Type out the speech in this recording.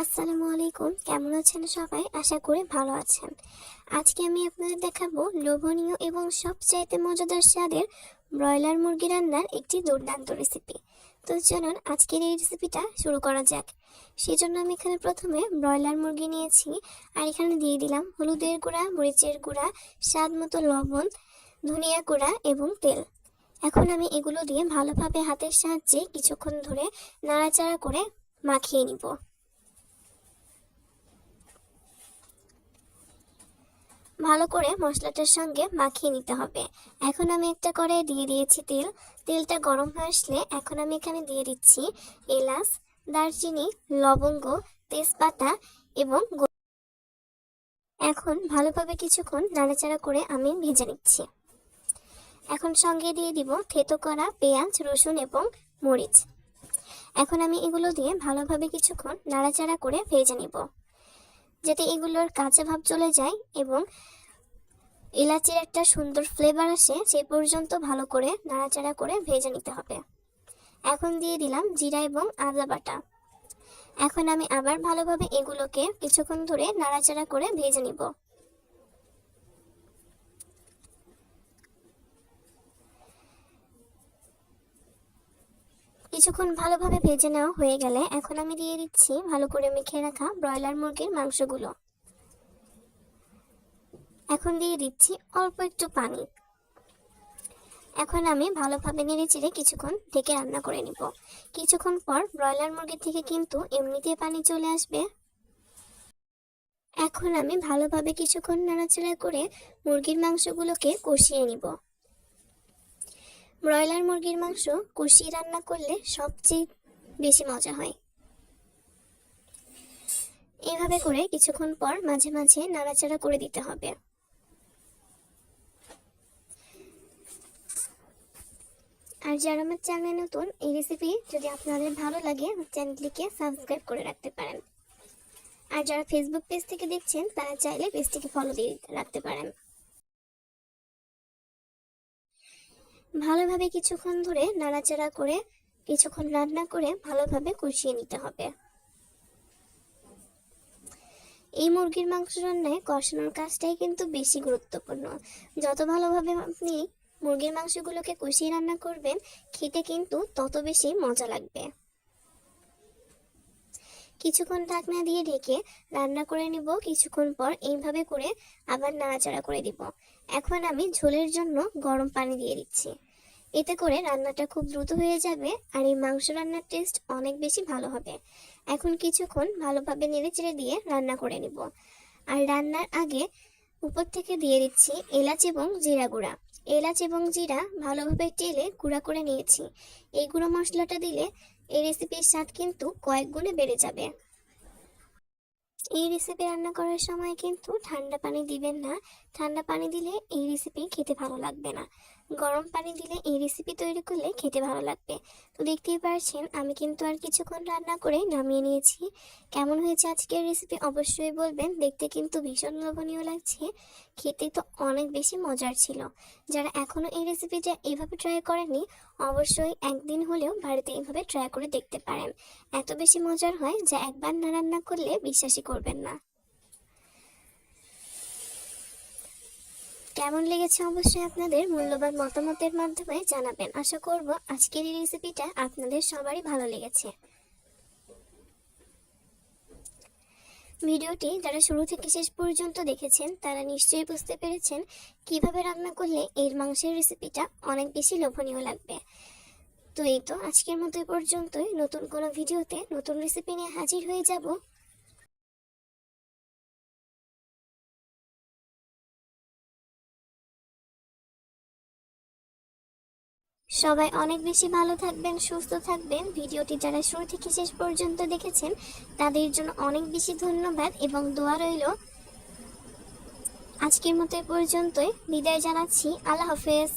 আসসালামু আলাইকুম। কেমন আছেন সবাই? আশা করি ভালো আছেন। আজকে আমি আপনাদের দেখাবো লোভনীয় এবং সবচাইতে মজাদার স্বাদের ব্রয়লার মুরগি রান্নার একটি দুর্দান্ত রেসিপি তো চলুন আজকের এই রেসিপিটা শুরু করা যাক। সেজন্য আমি এখানে প্রথমে ব্রয়লার মুরগি নিয়েছি আর এখানে দিয়ে দিলাম হলুদের গুঁড়া, মরিচের গুঁড়া, স্বাদ মতো লবণ, ধনিয়া গুঁড়া এবং তেল। এখন আমি এগুলো দিয়ে ভালোভাবে হাতের সাহায্যে কিছুক্ষণ ধরে নাড়াচাড়া করে মাখিয়ে নিব। ভালো করে মশলাটার সঙ্গে মাখিয়ে নিতে হবে। এখন আমি একটা করে দিয়ে দিয়েছি তেল। তেলটা গরম হয়ে আসলে এখন আমি এখানে দিয়ে দিচ্ছি এলাচ, দারচিনি, লবঙ্গ, তেজপাতা এবং এখন ভালোভাবে কিছুক্ষণ নাড়াচাড়া করে আমি ভেজে নিচ্ছি। এখন সঙ্গে দিয়ে দিব থেতো করা পেঁয়াজ, রসুন এবং মরিচ। এখন আমি এগুলো দিয়ে ভালোভাবে কিছুক্ষণ নাড়াচাড়া করে ভেজে নিব। যাতে এগুলোর কাঁচা ভাব চলে যায় এবং এলাচির একটা সুন্দর ফ্লেভার আসে, সে পর্যন্ত ভালো করে নাড়াচাড়া করে ভেজে নিতে হবে। এখন দিয়ে দিলাম জিরা এবং আদা বাটা। এখন আমি আবার ভালোভাবে এগুলোকে কিছুক্ষণ ধরে নাড়াচাড়া করে ভেজে নিব। কিছুক্ষণ ভালোভাবে ভেজে নেওয়া হয়ে গেলে এখন আমি দিয়ে দিচ্ছি ভালো করে মেখে রাখা ব্রয়লার মুরগির মাংসগুলো। এখন দিয়ে দিচ্ছি অল্প একটু পানি। এখন আমি ভালোভাবে নেড়ে চেড়ে কিছুক্ষণ ঢেকে রান্না করে নিব। কিছুক্ষণ পর ব্রয়লার মুরগি থেকে কিন্তু এমনিতে পানি চলে আসবে। এখন আমি ভালোভাবে কিছুক্ষণ নাড়াচাড়া করে মুরগির মাংসগুলোকে কষিয়ে নিব। ব্রয়লার মুরগির মাংস কষিয়ে রান্না করলে সবচেয়ে বেশি মজা হয়। এভাবে করে কিছুক্ষণ পর মাঝে মাঝে নাড়াচাড়া করে দিতে হবে। আর যারা আমার চ্যানেলে নতুন, এই রেসিপি যদি আপনাদের ভালো লাগে চ্যানেলটিকে সাবস্ক্রাইব করে রাখতে পারেন। আর যারা ফেসবুক পেজ থেকে দেখছেন, তারা চাইলে পেজটিকে ফলো দিয়ে রাখতে পারেন। ভালোভাবে কিছুক্ষণ ধরে নাড়াচাড়া করে, কিছুক্ষণ রান্না করে ভালোভাবে কষিয়ে নিতে হবে। এই মুরগির মাংস রান্নায় কষানোর কাজটাই কিন্তু বেশি গুরুত্বপূর্ণ। যত ভালোভাবে আপনি মুরগির মাংসগুলোকে কষিয়ে রান্না করবেন, খেতে কিন্তু তত বেশি মজা লাগবে। কিছুক্ষণ ঢাকনা দিয়ে ঢেকে রান্না করে নিব, কিছুক্ষণ পর এইভাবে করে আবার নাড়াচাড়া করে দিব। এখন আমি ঝোলের জন্য গরম পানি দিয়ে দিচ্ছি। এতে করে রান্নাটা খুব দ্রুত হয়ে যাবে আর এই মাংস রান্নার টেস্ট অনেক বেশি ভালো হবে। এখন কিছুক্ষণ ভালোভাবে নেড়ে চেড়ে দিয়ে রান্না করে নিব। আর রান্নার আগে উপর থেকে দিয়ে দিচ্ছি এলাচ এবং জিরা গুঁড়া। এলাচ এবং জিরা ভালোভাবে টেলে গুঁড়া করে নিয়েছি। এই গুঁড়ো মশলাটা দিলে এই রেসিপির স্বাদ কিন্তু কয়েক গুণে বেড়ে যাবে। এই রেসিপি রান্না করার সময় কিন্তু ঠান্ডা পানি দিবেন না। ঠান্ডা পানি দিলে এই রেসিপি খেতে ভালো লাগবে না। গরম পানি দিলে এই রেসিপি তৈরি করলে খেতে ভালো লাগবে। তো দেখতেই পারছেন, আমি কিন্তু আর কিছুক্ষণ রান্না করে নামিয়ে নিয়েছি। কেমন হয়েছে আজকের রেসিপি অবশ্যই বলবেন। দেখতে কিন্তু ভীষণ লোভনীয় লাগছে। খেতে তো অনেক বেশি মজার ছিল। যারা এখনও এই রেসিপিটা এইভাবে ট্রাই করেননি অবশ্যই একদিন হলেও বাড়িতে এইভাবে ট্রাই করে দেখতে পারেন। এত বেশি মজার হয় যা একবার না রান্না করলে বিশ্বাসই করবেন না। কেমন লেগেছে অবশ্যই আপনাদের মূল্যবান মতামতের মাধ্যমে জানাবেন। আশা করব আজকের এই রেসিপিটা আপনাদের সবারই ভালো লেগেছে। ভিডিওটি যারা শুরু থেকে শেষ পর্যন্ত দেখেছেন, তারা নিশ্চয়ই বুঝতে পেরেছেন কীভাবে রান্না করলে এর মাংসের রেসিপিটা অনেক বেশি লোভনীয় লাগবে। তো এই তো আজকের মতো এ পর্যন্তই। নতুন কোনো ভিডিওতে নতুন রেসিপি নিয়ে হাজির হয়ে যাব। সবাই অনেক বেশি ভালো থাকবেন, সুস্থ থাকবেন। ভিডিওটি যারা শুরু থেকে শেষ পর্যন্ত দেখেছেন, তাদের জন্য অনেক বেশি ধন্যবাদ এবং দোয়া রইল। আজকের মতো এ পর্যন্তই। বিদায় জানাচ্ছি। আল্লাহ হাফেজ।